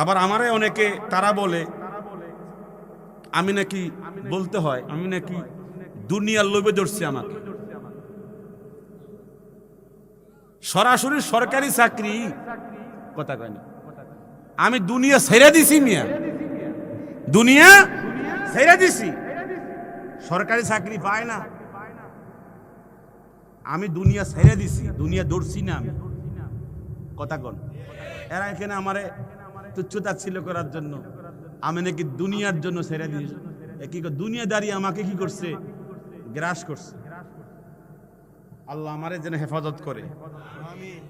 আবার আমারে অনেকে, তারা বলে, আমি নাকি বলতে হয়, আমি নাকি দুনিয়ার লোভে ধরছি আমাকে। সরাসরি সরকারি চাকরি, কথা কয় না। আমি দুনিয়া ছেড়ে দিছি মিয়া। দুনিয়া ছেড়ে দিছি। সরকারি চাকরি পায় না। আমি দুনিয়া ছেড়ে দিছি, দুনিয়া দৌড়ছি না আমি। কথা কন। এরা এখানে আমারে তুচ্ছতাচ্ছিল করার জন্য। আমি নাকি দুনিয়ার জন্য ছেড়ে দিয়েছি। কি কর- দুনিয়াদারি আমাকে কি করছে? গ্রাস করছে। আল্লাহ আমারে যেন হেফাজত করে।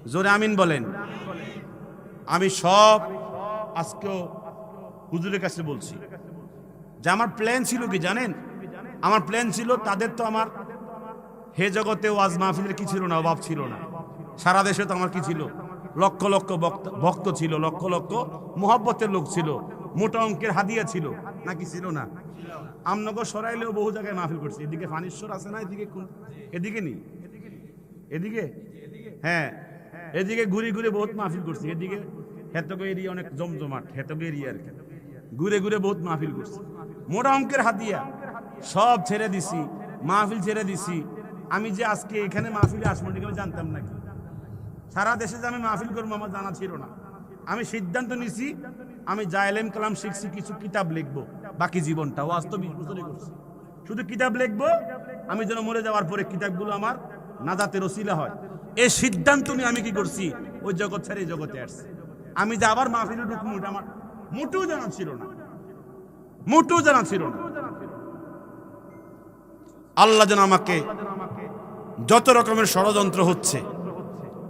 জোরে আমিন বলেন। আমি সব আজকেও হুজুরের কাছে বলছি। যে আমার প্ল্যান ছিল কি জানেন? আমার প্ল্যান ছিল তাদের তো আমার হে জগতে ওয়াজ মাহফিলের কি ছিল না, অভাব ছিল না। সারা দেশে তো আমার কি ছিল? লক্ষ লক্ষ ভক্ত ছিল, লক্ষ লক্ষ মোহাব্বতের লোক ছিল। মোটা অঙ্কের হাদিয়া ছিল। নাকি ছিল না? আমনগর সরাইলেও বহু জায়গায় মাহফিল করছি। এদিকে ফানিশ্বর আছে না এদিকে এদিকে নি? এদিকে? হ্যাঁ। এদিকে ঘুরে ঘুরে বহুত মাহফিল করছি। এদিকে হেতক এরিয়া অনেক জমজমাট, হেতক এরিয়া আর কি। ঘুরে ঘুরে বহুত মাহফিল করছি। মোটা অঙ্কের হাতিয়া সব ছেড়ে দিছি। মাহফিল ছেড়ে দিছি। আমি যে আজকে এখানে মাহফিলে আসব জানতাম নাকি? সারা দেশে যে আমি মাহফিল করব আমার জানা ছিল না। আমি সিদ্ধান্ত নিছি, আমি জায়লেম কালাম শিখছি, কিছু কিতাব লিখব, বাকি জীবনটা। ও আজ তো বিশ বছরই করছি। শুধু কিতাব লিখব, আমি যেন মরে যাওয়ার পরে কিতাবগুলো আমার নাজাতের ওসিলা হয়। এই সিদ্ধান্ত নিয়ে আমি কি করছি? ওই জগৎ ছেড়ে এই জগতে আসছি। আমি যে আবার মাহফিলে ঢুকবো, এটা আমার মোটেও জানা ছিল না। মোটেও জানা ছিল না। আল্লাহ যেন আমাকে যত রকমের ষড়যন্ত্র হচ্ছে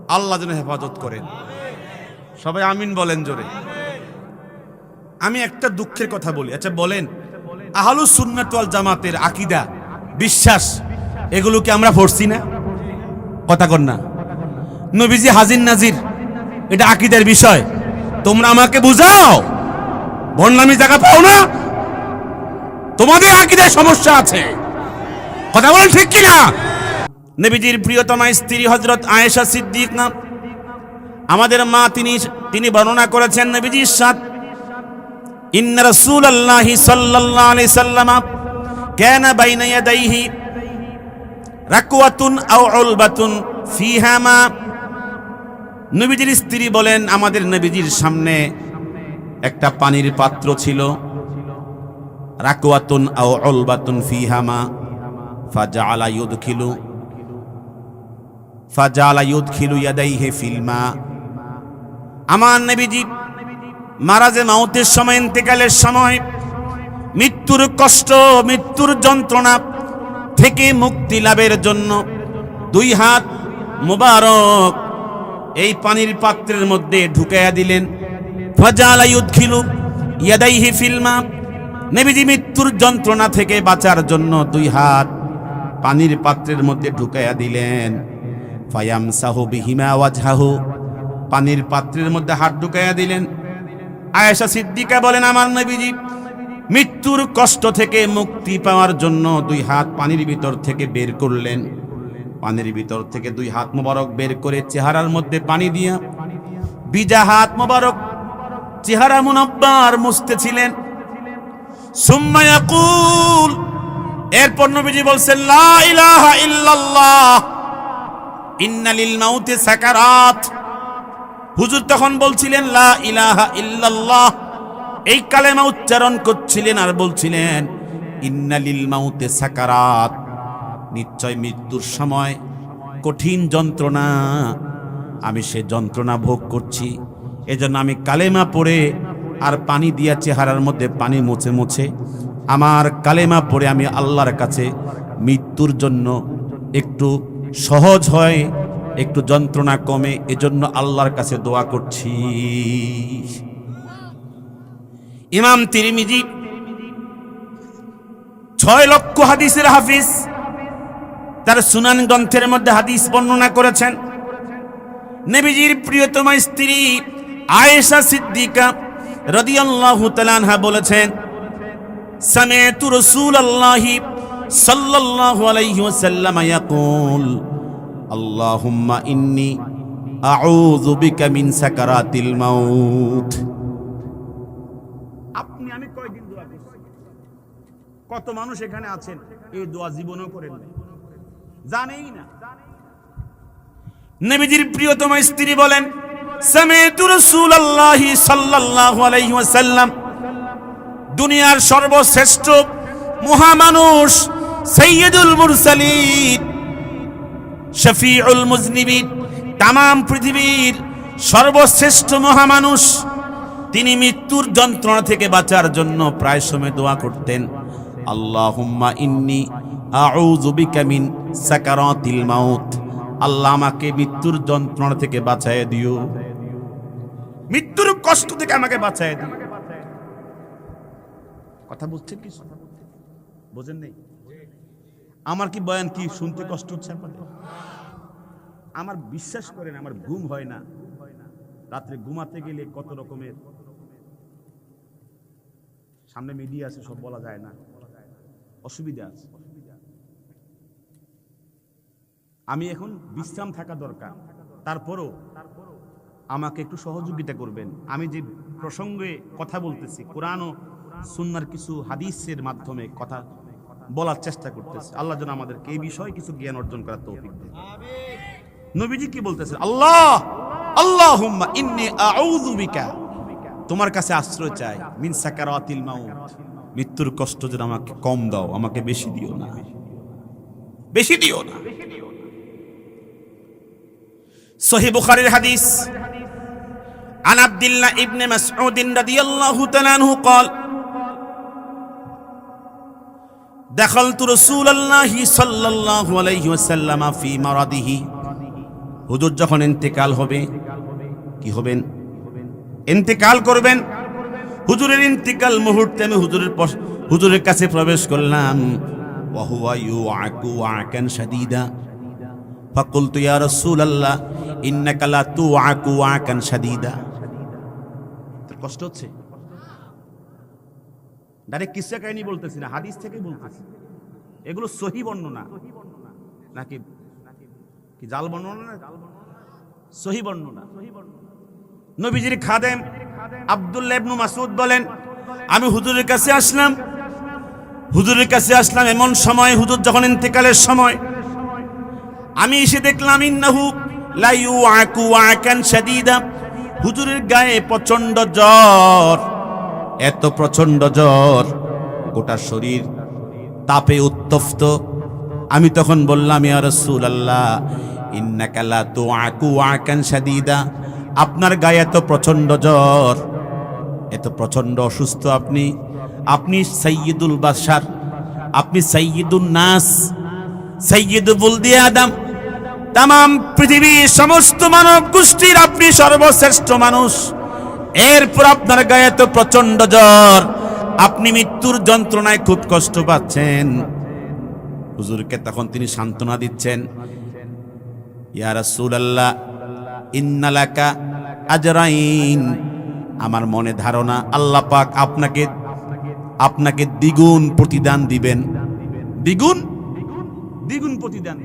আল্লাহ যেন হেফাজত করেন। সবাই আমিন বলেন জোরে। আমি একটা দুঃখের কথা বলি। আচ্ছা বলেন। আহলু সুন্নাতওয়াল জামাতের আকিদা, বিশ্বাস এগুলো কি আমরা পড়ছি না? কথা কর না। নবীজি হাজির নাজির, এটা আকিদের বিষয়। তোমরা আমাকে বুঝাও। বন্যামি জায়গা পাও না? তোমাদের আকিদায় সমস্যা আছে। কথা বলেন ঠিক কিনা? নবীজির প্রিয়তমা স্ত্রী হজরত আয়েশা সিদ্দিক না। আমাদের মা তিনি তিনি বর্ণনা করেছেন নবীজির সাথ, ইন্ন রাসূলুল্লাহি সাল্লাল্লাহু আলাইহি সাল্লাম কান বাইনা ইয়াদাইহি রাকওয়াতুন আও উলবাতুন ফিহা মা। নবীজির স্ত্রী বলেন, আমাদের নবীজির সামনে একটা পানির পাত্র ছিল রাকওয়াতুন আও উলবাতুন ফিহা মা, ফাজাআলা ইউদখিলু ফাজাআলা ইউদখিলু ইয়াদাইহি ফিল মা। আমার নবীজি মারাজে মাউতের সময়, ইন্তেকালের সময়, মৃত্যুর কষ্ট, মৃত্যুর যন্ত্রণা থেকে মুক্তি লাভের জন্য দুই হাত মুবারক এই পানির পাত্রের মধ্যে ঢুকাইয়া দিলেন। ফাজাআলা ইউদখিলু ইয়াদাইহি ফিল মা। নবীজি মৃত্যুর যন্ত্রণা থেকে বাঁচার জন্য দুই হাত পানির পাত্রের মধ্যে ঢুকাইয়া দিলেন। ফায়াম সাহু বিহিমা ওয়াজহাহু। পানির পাত্রের মধ্যে হাত ঢুকাইয়া দিলেন। আয়েশা সিদ্দিকা বলেন, আমার নবীজি, মৃত্যুর কষ্ট থেকে মুক্তি পাওয়ার জন্য দুই হাত পানির ভিতর থেকে বের করলেন। পানির ভিতর থেকে দুই হাত মোবারক বের করে চেহারার মধ্যে পানি দিয়া বিজা হাত মোবারক চেহারা মুনব্বার মুছতেছিলেন সুম্মা ইয়াকুল, এরপর নবীজি বলছেন, লা ইলাহা ইল্লাল্লাহ। ইন্না লিল মাউতি সাকারাত। হুজুর তখন বলছিলেন, লা ইলাহা ইল্লাল্লাহ। এই কালেমা উচ্চারণ করছিলেন আর বলছিলেন ইন্না লিল মাউতি সাকারাত। নিশ্চয় মৃত্যুর সময় কঠিন যন্ত্রণা। আমি সে যন্ত্রণা ভোগ করছি। এজন্য আমি কালেমা পড়ে আর পানি দিয়া চেহারার মধ্যে পানি মুছে মুছে আমার কালেমা পড়ে আমি আল্লাহর কাছে মৃত্যুর জন্য একটু সহজ হয়, একটু যন্ত্রণা কমে, এজন্য আল্লাহর কাছে দোয়া করছি। ইমাম তিরিমিজি, ছয় লক্ষ হাদিসের হাফিজ, তার সুনান গ্রন্থের মধ্যে হাদিস বর্ণনা করেছেন। নবীজির প্রিয়তমা স্ত্রী আয়েশা সিদ্দিকা রাদিয়াল্লাহু তাআলা আনহা বলেছেন সামি'তু রাসূলুল্লাহি সাল্লাল্লাহু আলাইহি ওয়াসাল্লাম ইয়াকুল আল্লাহুম্মা ইন্নী আউযু বিকা মিন সাকারাতিল মাউত। আপনি আমি কয়দিন দোয়া করছি? কত মানুষ এখানে আছেন এই দোয়া জীবনও করেন নাই। জানেই না। নবীজির প্রিয়তম স্ত্রী বলেন সামিতু রাসূলুল্লাহি সাল্লাল্লাহু আলাইহি ওয়াসাল্লাম দুনিয়ার সর্বশ্রেষ্ঠ মহামানুষ সৈয়দুল মুরসালিন, শফিউল মুজনিবিন, তামাম পৃথিবীর সর্বশ্রেষ্ঠ মহামানুষ, তিনি মৃত্যুর যন্ত্রণা থেকে বাঁচার জন্য প্রায় সময় দোয়া করতেন। আল্লাহুম্মা ইন্নি আউযু বিকা মিন সাকারাতিল মাউত। আল্লাহ আমাকে মৃত্যুর যন্ত্রণা থেকে বাঁচায় দিও। মৃত্যুর কষ্ট থেকে আমাকে বাঁচায় দিও। কথা বুঝছেন কি? বোঝেন নেই? আমার কি বয়ান কি? শুনতে কষ্ট হচ্ছে আপনাদের? আমার বিশ্বাস করেন, আমার ঘুম হয় না। রাত্রে ঘুমাতে গেলে কত রকমের সামনে মিডিয়া আছে, সব বলা যায় না। অসুবিধা আছে। আমি এখন বিশ্রাম থাকা দরকার। তারপরও আমাকে একটু সহযোগিতা করবেন। আমি যে প্রসঙ্গে কথা বলতেছি, কোরআন ও সুন্নার কিছু হাদিসের মাধ্যমে কথা বলার চেষ্টা করতেছি আল্লাহ যেন আমাদেরকে এই বিষয়ে কিছু জ্ঞান অর্জন করার তৌফিক দেন নবীজি কি বলতেছে আল্লাহ আল্লাহুম্মা ইন্নী আউযু বিকা তোমার কাছে আশ্রয় চাই মিন সাকারাতিল মাউত মৃত্যুর কষ্ট যেন আমাকে কম দাও আমাকে বেশি দিও না বেশি দিও না সহি বুখারীর হাদিস عن عبد الله ابن مسعود رضي الله تعالى عنه قال دخلت رسول الله صلى الله عليه وسلم في مرضه হুজুর যখন ইন্তেকাল হবে কি হবেন ইন্তেকাল করবেন হুজুরের ইন্তেকাল মুহূর্তে আমি হুজুরের পস- হুজুরের কাছে প্রবেশ করলাম ওয়াহুয়া ইউআকু আকান শাদীদা فقلت يا رسول الله انك لا توعك وعكا شديدا তোর কষ্ট হচ্ছে ডাইরেক্ট কিসা কাহিনী বলতেছি না, হাদিস থেকে বলতেছি। এগুলো সহি বর্ণনা। নাকি কি জাল বর্ণনা না? সহি বর্ণনা। নবীজির খাদেম আব্দুল্লাহ মাসুদ বলেন, আমি হুজুরের কাছে আসলাম। হুজুরের কাছে আসলাম এমন সময়, হুজুর যখন ইন্তেকালের সময়, আমি এসে দেখলাম, ইন্নাহু লা ইউআকু আকান শাদীদা। হুজুরের গায়ে প্রচণ্ড জ্বর। এত প্রচণ্ড জ্বর, গোটা শরীর তাপে উত্তপ্ত। আমি তখন বললাম, ইয়া রাসূলুল্লাহ, ইন্নাকা লা তুআকু আকান শাদীদা, আপনার গায়ে এত প্রচণ্ড জ্বর, এত প্রচণ্ড অসুস্থ আপনি আপনি সাইয়্যিদুল বাশার, আপনি সাইয়্যিদুন নাস সৈয়দ বুলদি আদম, তাম, পৃথিবীর সমস্ত মানব গোষ্ঠীর আপনি সর্বশ্রেষ্ঠ মানুষ। এরপর আপনার গায়ে তো প্রচণ্ড জ্বর। আপনি মৃত্যুর যন্ত্রণায় খুব কষ্ট পাচ্ছেন। হুজুরকে তখন তিনি সান্ত্বনা দিচ্ছেন, ইয়া রাসূলুল্লাহ ইন্নালাকা আজরাইন। আমার মনে ধারণা, আল্লাহ পাক আপনাকে আপনাকে দ্বিগুণ প্রতিদান দিবেন। দ্বিগুণ? দ্বিগুণ প্রতিদান